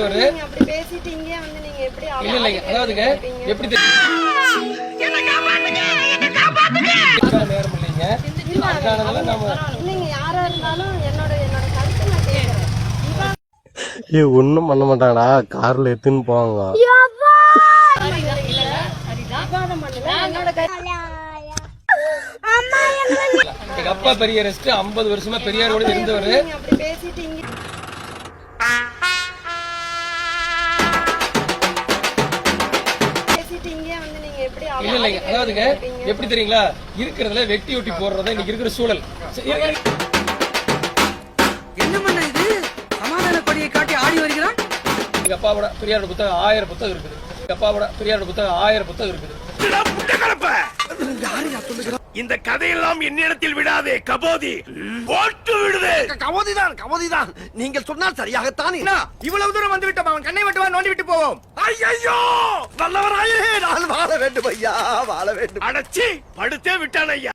இருந்தவர் நீங்க அப்படி பேசிட்டு இங்கே வந்து நீங்க எப்படி இல்ல இல்லைங்க அதாவதுங்க எப்படி தெரியும் நேரம் இல்லைங்க. நம்ம ஏ ஒன்றும் பண்ண மாட்டாங்கடா. காரில் எடுத்துன்னு போவாங்க. எங்க அப்பா பெரிய ரெஸ்ட் 50 வருஷமா பெரியாரோட இருந்தவர். இல்ல இல்லைங்க அதாவதுங்க எப்படி தெரியுங்களா? இருக்கிறதுல வெட்டி ஒட்டி போடுறதா இன்னைக்கு இருக்கிற சூழல். என்ன பண்ண இது? சமாதான கொடியை காட்டி ஆடி வருகிறான்? எங்க அப்பாவோட பெரியாரோட புத்தகம் ஆயிரம் புத்தகம் இருக்குது. எங்க அப்பாவோட பெரியாரோட புத்தகம் ஆயிரம் புத்தகம் இருக்குது. இந்த கதையெல்லாம் என்னிடத்தில் விடாதே கபோதி. போட்டு விடுதே. கவோதிதான் கவோதிதான் நீங்கள் சொன்னால் சரியாகத்தான். இவ்வளவு தூரம் வந்து விட்டோம் அவன் கண்ணை விட்டு நோண்டி விட்டு போவோம் ஐயோ நல்லவராயே வேண்டும் ஐயா வாழ வேண்டும். அடைச்சி படுத்தே விட்டான் ஐயா.